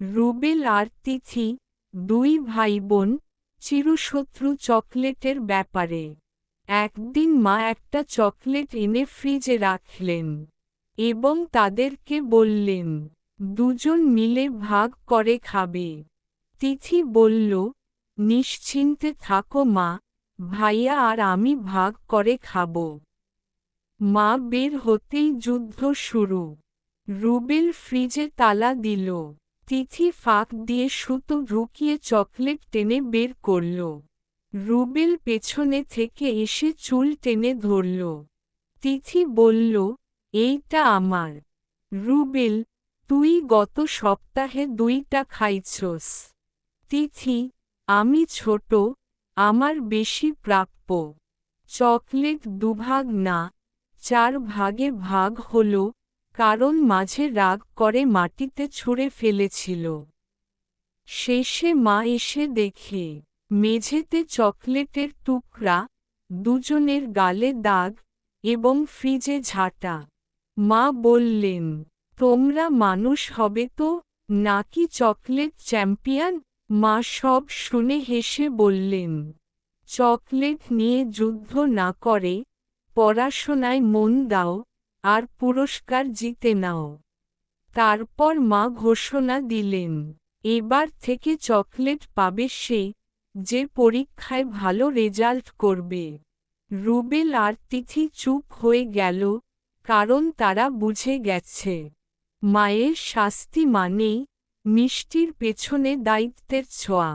রুবেল আর তিথি, দুই ভাই বোন চিরশত্রু চকলেটের ব্যাপারে। একদিন মা একটা চকলেট এনে ফ্রিজে রাখলেন এবং তাদেরকে বললেন, দুজন মিলে ভাগ করে খাবে। তিথি বলল, নিশ্চিন্তে থাকো মা, ভাইয়া আর আমি ভাগ করে খাব। মা বের হতেই যুদ্ধ শুরু। রুবেল ফ্রিজে তালা দিল। তিথি ফাঁক দিয়ে সুতো ঢুকিয়ে চকলেট টেনে বের করল। রুবেল পেছনে থেকে এসে চুল টেনে ধরল। তিথি বলল, এইটা আমার। রুবেল, তুই গত সপ্তাহে দুইটা খাইছস। তিথি, আমি ছোট, আমার বেশি প্রাপ্য। চকলেট দুভাগ না, চার ভাগে ভাগ হল কারণ মাঝে রাগ করে মাটিতে ছুঁড়ে ফেলেছিল। শেষে মা এসে দেখে, মেঝেতে চকলেটের টুকরা, দুজনের গালে দাগ এবং ফ্রিজে ঝাঁটা। মা বললেন, তোমরা মানুষ হবে তো, নাকি চকলেট চ্যাম্পিয়ন? মা সব শুনে হেসে বললেন, চকলেট নিয়ে যুদ্ধ না করে, পড়াশোনায় মন দাও। আর পুরস্কার জিতে নাও। তারপর মা ঘোষণা দিলেন, এবার থেকে চকলেট পাবে সে যে পরীক্ষায় ভালো রেজাল্ট করবে। রুবেল আর তিথি চুপ হয়ে গেল, কারণ তারা বুঝে গেছে, মায়ের শাস্তি মানেই মিষ্টির পেছনে দায়িত্বের ছোঁয়া।